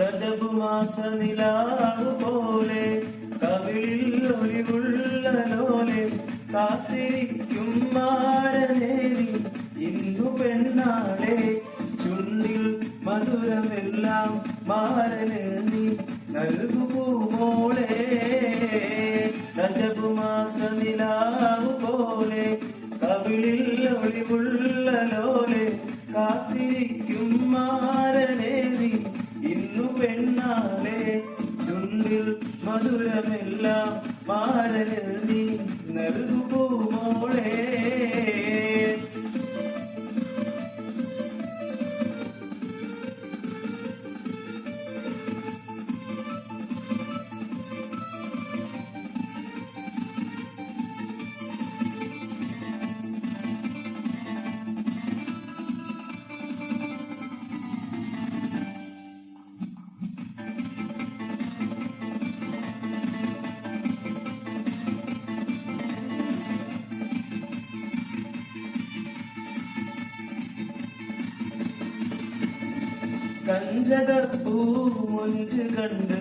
രജബു മാസ നിലാവ് പോലെ കവിളിൽ ഒളിവുള്ള ലോലെ കാത്തിരിക്കും മാരനേവി ഇന്നു പെണ്ണാളെ ചുണ്ടിൽ മധുരമെല്ലാം മാരന് നീ നൽകുമോളെ. രജബു മാസ നിലാവ് പോലെ കവിളിൽ ഒളിവുള്ള ലോലെ കാത്തിരിക്കും മാരനെ ചുണ്ടിൽ മധുരമെല്ലാം മാരന് നീ നൽകുമോളെ കഞ്ചകപ്പൂ മൊഞ്ച് കണ്ട്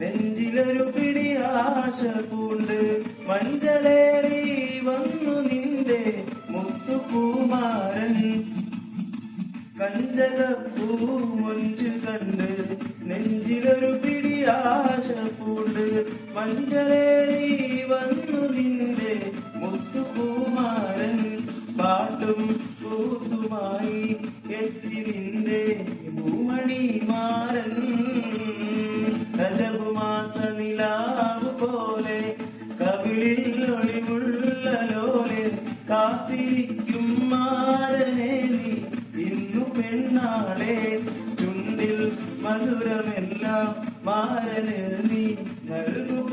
നെഞ്ചിലൊരു പിടി ആശ പൂണ്ട് മഞ്ചലേറി വന്നു നിന്റെ മുത്തുപൂമാരൻ കഞ്ചക മൊഞ്ച് കണ്ട് നെഞ്ചിലൊരു പിടി ആശ പൂണ്ട് മഞ്ചലേറി വന്നു നിന്റെ മുത്തുപൂമാരൻ പാട്ടും നിന്റെ ഭൂമണി മാരൻ രജകുമാസ നിലാവ് പോലെ കവിളിൽ ഒളിവുള്ള ലോലെ കാത്തിരിക്കും മാരനെ നീ. ഇന്നു പെണ്ണാളെ ചുണ്ടിൽ മധുരമെല്ലാം മാരന് നീ നൽകും